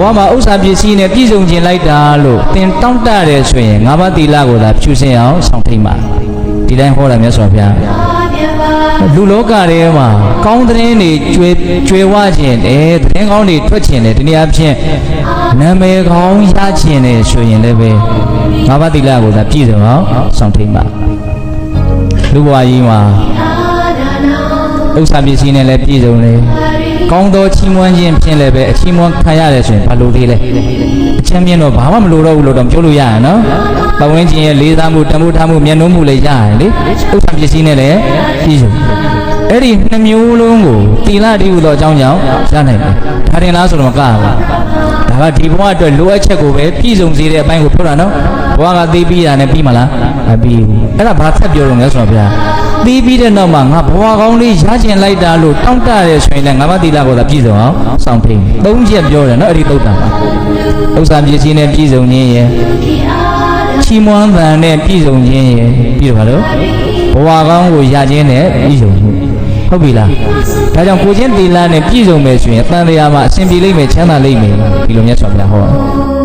ဘဝမှာဥစ္စာပစ္စည်းနဲ့ပြည့်စုံခြင်းလိုက်တာလို့သင်တောင့်တတယ်ဆိုရင်ငါးပါးသီလကိုသာဖြူစင်အောင်ဆောင်ထိတ်ပါဒီတိုင်းဟောတာမြတ်စွာဘုရားလူလောကထဲမှာကောင်းသတင်းတွေကျွေကျွေဝခြင်းတယ်သတင်းကောင်းတွေထွက်ခြင်းတယ်ဒီနေ့အဖြစ်နာမည်ကောင်းရခြင်းတယ်ဆိုရင်လည်းပဲငါးပါးသီလကိုသာပြည့်စုံအောင်ဆောင်ထိတ်ပါလူဘဝကြီးမှာဥစ္စာပစ္စည်းနဲ့လည်းပြည့်စုံတယ် ကောင်းသောချီးမွမ်းခြင်းဖြင့်လည်းပဲအချီးမွမ်းခံရတယ်ဆိုရင်ဘာလို့သေးလဲအချမ်းမြင့်တော့ဘာမှမလိုတော့ဘူးလို့တော့ပြောလို့ရရနော်ပဝင်းချင်းရဲ့လေးစားမှုတမှုထားမှုမျက်နှာမှုလည်းရတယ်လေဥစ္စာပစ္စည်းနဲ့လည်းပြည့်စုံအဲ့ဒီနှမျိုးလုံးကိုတီလာတိဟုသောအကြောင်းကြောင့်ရနိုင်တယ်ဒါတင်လားဆိုတော့မကဘူးဒါကဒီဘဝအတွက်လိုအပ်ချက်ကိုပဲပြည့်စုံစေတဲ့အပိုင်းကိုပြောတာနော်ဘဝကသိပြီးတာနဲ့ပြီးမလားမပြီးဘူးအဲ့ဒါဘာဆက်ပြောလို့လဲဆိုတော့ဗျာ သိပြီးတဲ့နောက်မှာငါဘဝကောင်းလေးရကျင်လိုက်တာလို့တောင့်တရဆိုရင်လည်းငါမတိလာကိုသာပြည့်စုံအောင်စောင့်ထိန်သုံးချက်ပြောတယ်နော်အဲ့ဒီသုတ်တံပါဥစ္စာပစ္စည်းနဲ့ပြည့်စုံခြင်းရဲ့ချီးမွမ်းသံနဲ့ပြည့်စုံခြင်းရဲ့ပြီးတော့ဘာလို့ဘဝကောင်းကိုရခြင်းနဲ့ပြည့်စုံမှုဟုတ်ပြီလားဒါကြောင့်ကိုချင်းတီလာနဲ့ပြည့်စုံမယ်ဆိုရင်တန်တရားမှာအစဉ်ပြေလိမ့်မယ်ချမ်းသာလိမ့်မယ်ဒီလိုမြတ်စွာဘုရားဟောတယ်